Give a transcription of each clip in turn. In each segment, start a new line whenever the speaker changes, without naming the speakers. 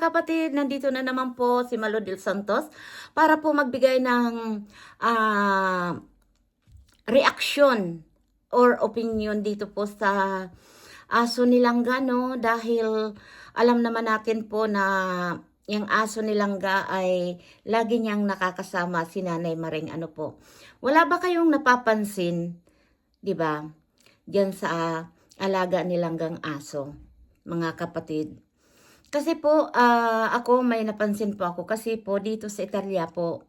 kapatid, nandito na naman po si Malo Del Santos para po magbigay ng ah, reaksyon or opinion dito po sa aso nilangga no dahil alam naman natin po na yung aso nilangga ay lagi niyang nakakasama si Nanay Maring ano po. Wala ba kayong napapansin, 'di ba? Diyan sa alaga nilanggang aso, mga kapatid. Kasi po, ah, ako may napansin po ako kasi po dito sa Italia po,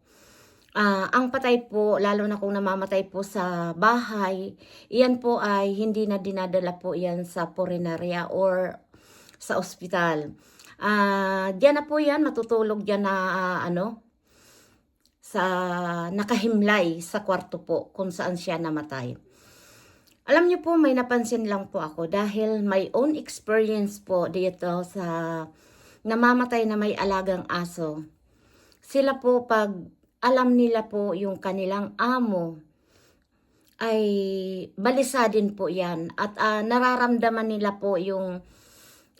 ah, ang patay po, lalo na kung namamatay po sa bahay, iyan po ay hindi na dinadala po yan sa porinaria or sa ospital. Ah, diyan na po yan, matutulog diyan na ah, ano, sa nakahimlay sa kwarto po kung saan siya namatay. Alam niyo po, may napansin lang po ako dahil my own experience po dito sa namamatay na may alagang aso. Sila po pag alam nila po yung kanilang amo ay balisa din po yan at ah, nararamdaman nila po yung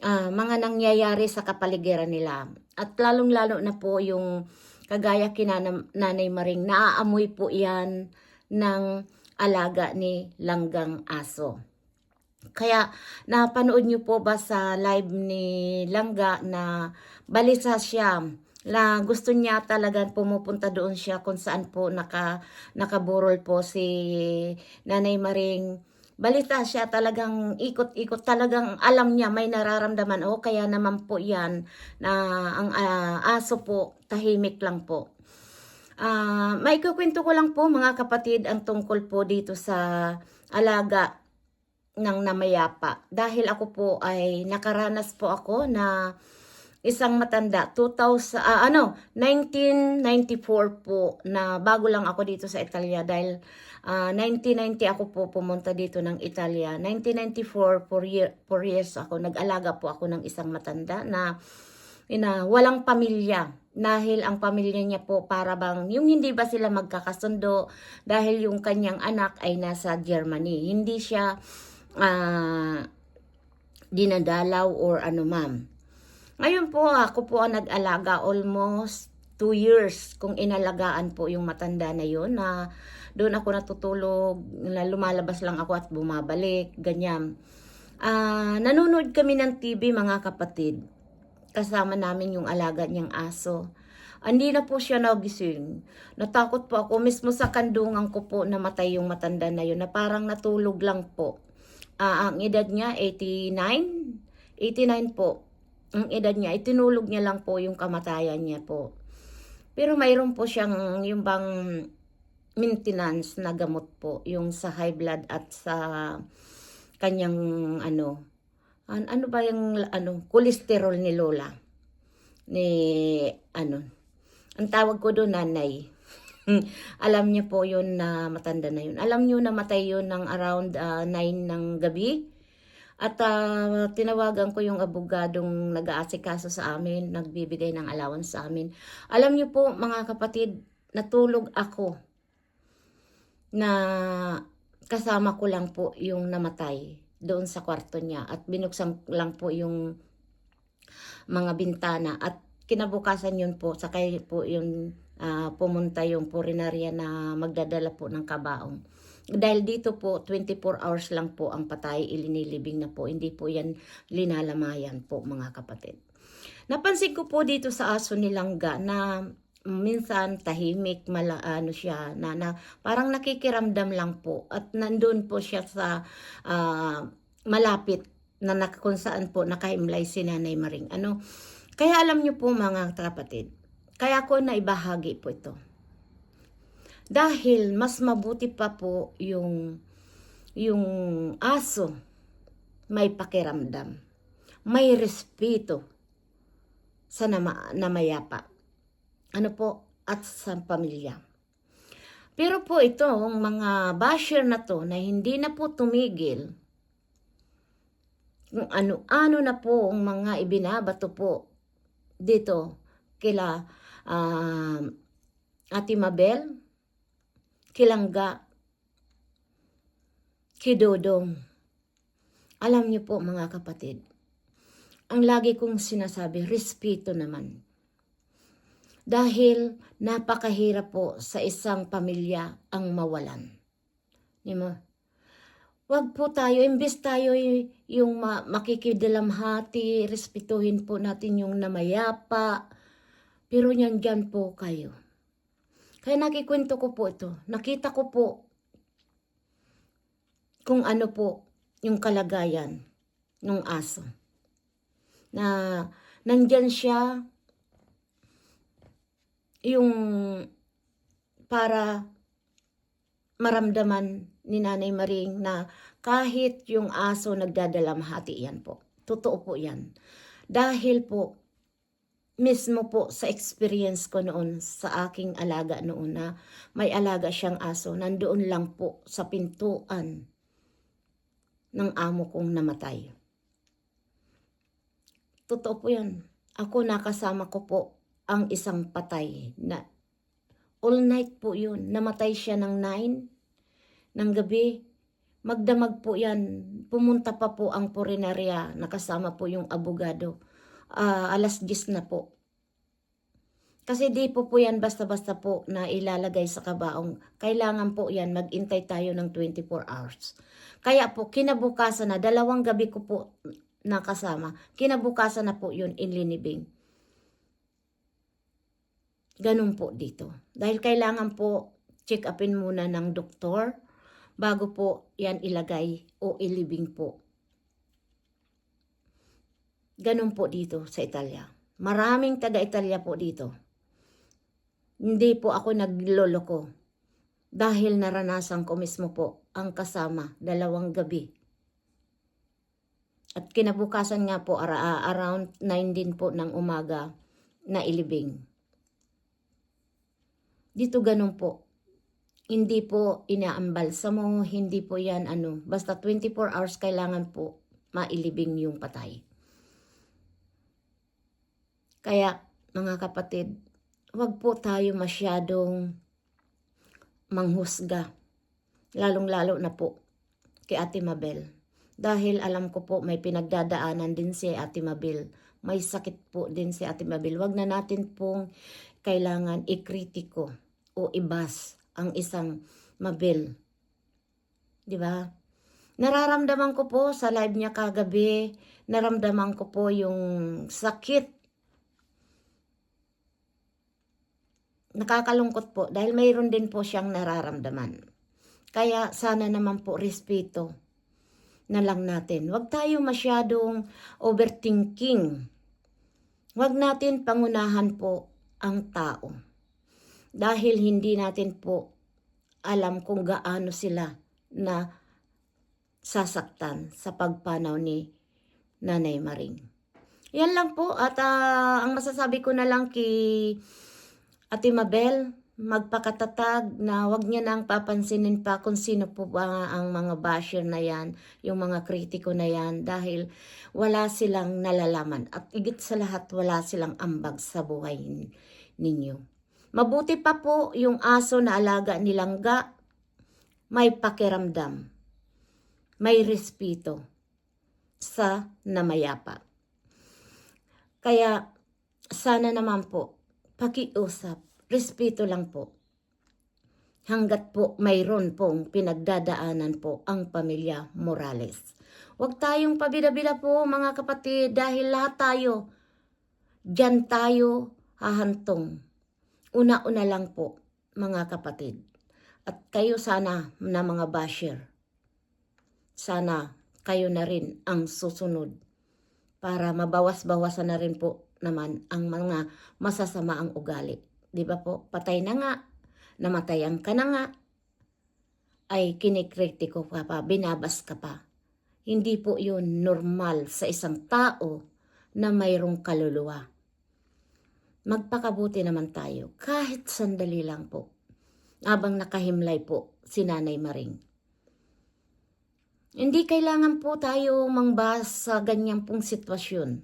ah, mga nangyayari sa kapaligiran nila. At lalong-lalo na po yung kagaya kina Nanay Maring, naaamoy po yan ng alaga ni Langgang Aso. Kaya napanood niyo po ba sa live ni Langga na balisa siya na gusto niya talagang pumupunta doon siya kung saan po naka, nakaburol po si Nanay Maring. Balita siya talagang ikot-ikot talagang alam niya may nararamdaman o kaya naman po yan na ang ah, aso po tahimik lang po. Ah, may kukwento ko lang po mga kapatid ang tungkol po dito sa alaga ng namayapa. Dahil ako po ay nakaranas po ako na isang matanda 2000 ah, ano 1994 po na bago lang ako dito sa Italia. Dahil ah, 1990 ako po pumunta dito ng Italia. 1994 for year for years ako. Nag-alaga po ako ng isang matanda na ina walang pamilya dahil ang pamilya niya po para bang yung hindi ba sila magkakasundo dahil yung kanyang anak ay nasa Germany hindi siya ah, dinadalaw or ano ma'am ngayon po, ako po ang nag-alaga almost two years kung inalagaan po yung matanda na yun na doon ako natutulog, na lumalabas lang ako at bumabalik, ganyan. Ah, nanonood kami ng TV mga kapatid. Kasama namin yung alaga niyang aso. Hindi na po siya nagising. Natakot po ako mismo sa kandungan ko po namatay yung matanda na yun na parang natulog lang po. Ah, ang edad niya 89, 89 po ang edad niya, itinulog niya lang po yung kamatayan niya po. Pero mayroon po siyang yung bang maintenance na gamot po, yung sa high blood at sa kanyang ano, an- ano ba yung ano, cholesterol ni Lola. Ni ano, ang tawag ko doon nanay. Alam niyo po yun na matanda na yun. Alam niyo na matay yun ng around 9 ng gabi. At ah, tinawagan ko yung abogadong nag-aasikaso sa amin, nagbibigay ng allowance sa amin. Alam niyo po mga kapatid, natulog ako na kasama ko lang po yung namatay doon sa kwarto niya at binuksan lang po yung mga bintana at kinabukasan yun po sakay po yung ah, pumunta yung purinarya na magdadala po ng kabaong. Dahil dito po, 24 hours lang po ang patay, ilinilibing na po. Hindi po yan linalamayan po mga kapatid. Napansin ko po dito sa aso nilangga na minsan tahimik, mala, ano siya, na, na parang nakikiramdam lang po. At nandun po siya sa ah, malapit na nak- kung saan po nakahimlay si Nanay Maring. Ano, kaya alam niyo po mga kapatid, kaya ko na ibahagi po ito. Dahil mas mabuti pa po yung yung aso may pakiramdam, may respeto sa nama, namayapa. Ano po? At sa pamilya. Pero po itong mga basher na to na hindi na po tumigil, kung ano-ano na po ang mga ibinabato po dito kila ah, Ate Mabel, kilangga, kidodong. Alam niyo po mga kapatid, ang lagi kong sinasabi, respeto naman. Dahil napakahirap po sa isang pamilya ang mawalan. Di mo? Wag po tayo, imbes tayo yung ma- makikidalamhati, respetuhin po natin yung namayapa. Pero yan dyan po kayo. Kaya nakikwento ko po ito. Nakita ko po kung ano po yung kalagayan ng aso. Na nandyan siya yung para maramdaman ni Nanay Maring na kahit yung aso nagdadalamhati yan po. Totoo po yan. Dahil po, mismo po sa experience ko noon sa aking alaga noon na may alaga siyang aso, nandoon lang po sa pintuan ng amo kong namatay. Totoo po yan. Ako nakasama ko po ang isang patay na all night po yun. Namatay siya ng 9 ng gabi. Magdamag po yan. Pumunta pa po ang purinarya. Nakasama po yung abogado. Ah, alas 10 na po. Kasi di po po yan basta-basta po na ilalagay sa kabaong. Kailangan po yan, magintay tayo ng 24 hours. Kaya po, kinabukasan na, dalawang gabi ko po nakasama. Kinabukasan na po yun inlinibing. Ganun po dito. Dahil kailangan po check upin muna ng doktor bago po yan ilagay o ilibing po. Ganun po dito sa Italia. Maraming taga-Italia po dito. Hindi po ako nagloloko dahil naranasan ko mismo po ang kasama dalawang gabi. At kinabukasan nga po ara- around 9 din po ng umaga na ilibing. Dito ganun po. Hindi po inaambalsa mo, hindi po yan ano. Basta 24 hours kailangan po mailibing yung patay. Kaya mga kapatid, wag po tayo masyadong manghusga. Lalong-lalo na po kay Ate Mabel. Dahil alam ko po may pinagdadaanan din si Ate Mabel. May sakit po din si Ate Mabel. Wag na natin pong kailangan ikritiko o ibas ang isang Mabel. Di ba? Nararamdaman ko po sa live niya kagabi, naramdaman ko po yung sakit nakakalungkot po dahil mayroon din po siyang nararamdaman. Kaya sana naman po respeto na lang natin. Huwag tayo masyadong overthinking. Huwag natin pangunahan po ang tao. Dahil hindi natin po alam kung gaano sila na sasaktan sa pagpanaw ni Nanay Maring. Yan lang po at ah, ang masasabi ko na lang kay Ate Mabel, magpakatatag na wag niya nang papansinin pa kung sino po ba ang mga basher na yan, yung mga kritiko na yan, dahil wala silang nalalaman at igit sa lahat wala silang ambag sa buhay ninyo. Mabuti pa po yung aso na alaga nilang ga, may pakiramdam, may respeto sa namayapa. Kaya sana naman po pakiusap, respeto lang po. Hanggat po mayroon pong pinagdadaanan po ang pamilya Morales. Huwag tayong pabida-bida po mga kapatid dahil lahat tayo, dyan tayo hahantong. Una-una lang po mga kapatid. At kayo sana na mga basher, sana kayo na rin ang susunod para mabawas-bawasan na rin po naman ang mga masasama ang ugali. Di ba po? Patay na nga, namatayan ka na nga, ay kinikritiko ka pa, binabas ka pa. Hindi po yun normal sa isang tao na mayroong kaluluwa. Magpakabuti naman tayo, kahit sandali lang po, habang nakahimlay po si Nanay Maring. Hindi kailangan po tayo mangbas sa ganyang pong sitwasyon.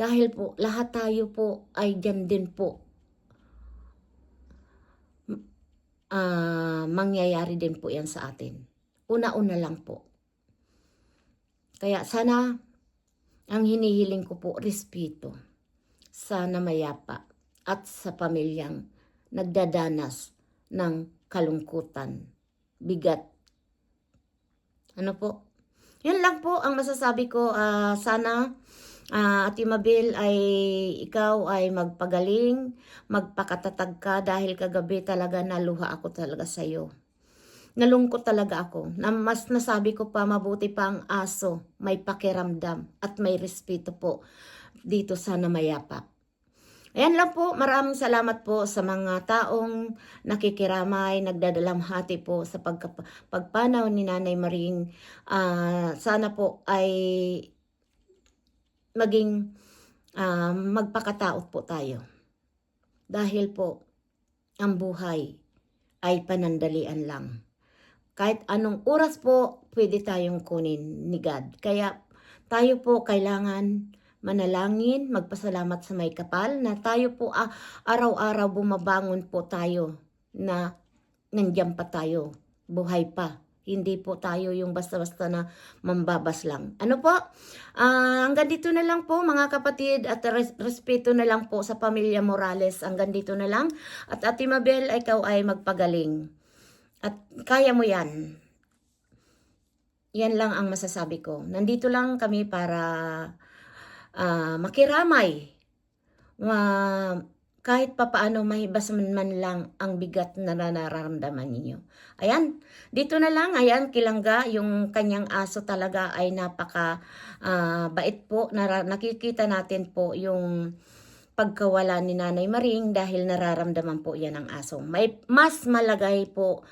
Dahil po, lahat tayo po ay dyan din po. Ah, mangyayari din po yan sa atin. Una-una lang po. Kaya sana ang hinihiling ko po, respeto sa namayapa at sa pamilyang nagdadanas ng kalungkutan, bigat. Ano po? Yan lang po ang masasabi ko. Ah, sana ah, Ate Mabel ay ikaw ay magpagaling, magpakatatag ka dahil kagabi talaga naluha ako talaga sa iyo. Nalungkot talaga ako. Na mas nasabi ko pa mabuti pa ang aso, may pakiramdam at may respeto po dito sa namayapa. Ayan lang po, maraming salamat po sa mga taong nakikiramay, nagdadalamhati po sa pagpanaw ni Nanay Maring. Ah, sana po ay maging ah, magpakataot po tayo. Dahil po, ang buhay ay panandalian lang. Kahit anong oras po, pwede tayong kunin ni God. Kaya tayo po kailangan manalangin, magpasalamat sa may kapal na tayo po ah, araw-araw bumabangon po tayo na nandiyan pa tayo, buhay pa. Hindi po tayo yung basta-basta na mambabas lang. Ano po? Ah, hanggang dito na lang po mga kapatid at res- respeto na lang po sa pamilya Morales. Hanggang dito na lang. At Ate Mabel, ikaw ay magpagaling. At kaya mo yan. Yan lang ang masasabi ko. Nandito lang kami para ah, makiramay. Ma- kahit papaano mahibas man, man lang ang bigat na nararamdaman ninyo. Ayan, dito na lang, ayan, kilangga, yung kanyang aso talaga ay napaka ah, bait po. Nara- nakikita natin po yung pagkawala ni Nanay Maring dahil nararamdaman po yan ng aso. May mas malagay po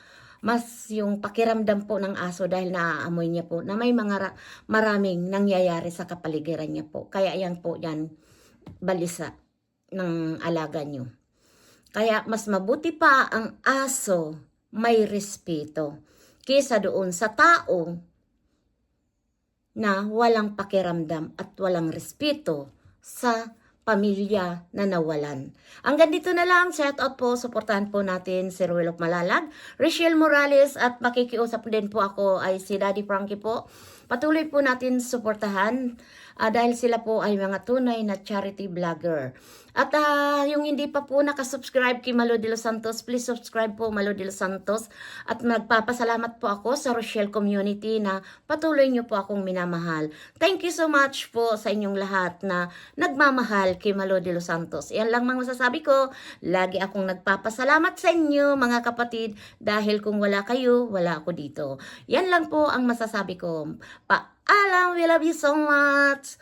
mas yung pakiramdam po ng aso dahil naaamoy niya po na may mga ra- maraming nangyayari sa kapaligiran niya po. Kaya yan po yan balisa ng alaga niyo. Kaya mas mabuti pa ang aso may respeto kesa doon sa tao na walang pakiramdam at walang respeto sa pamilya na nawalan. Hanggang dito na lang, shout out po, suportahan po natin si Ruel Malalag, Rachel Morales at makikiusap din po ako ay si Daddy Frankie po. Patuloy po natin suportahan ah, dahil sila po ay mga tunay na charity vlogger. At ah, yung hindi pa po nakasubscribe kay Malo de los Santos, please subscribe po Malo de los Santos. At magpapasalamat po ako sa Rochelle community na patuloy niyo po akong minamahal. Thank you so much po sa inyong lahat na nagmamahal kay Malo de los Santos. Yan lang mga masasabi ko. Lagi akong nagpapasalamat sa inyo mga kapatid dahil kung wala kayo, wala ako dito. Yan lang po ang masasabi ko. Paalam, we love you so much.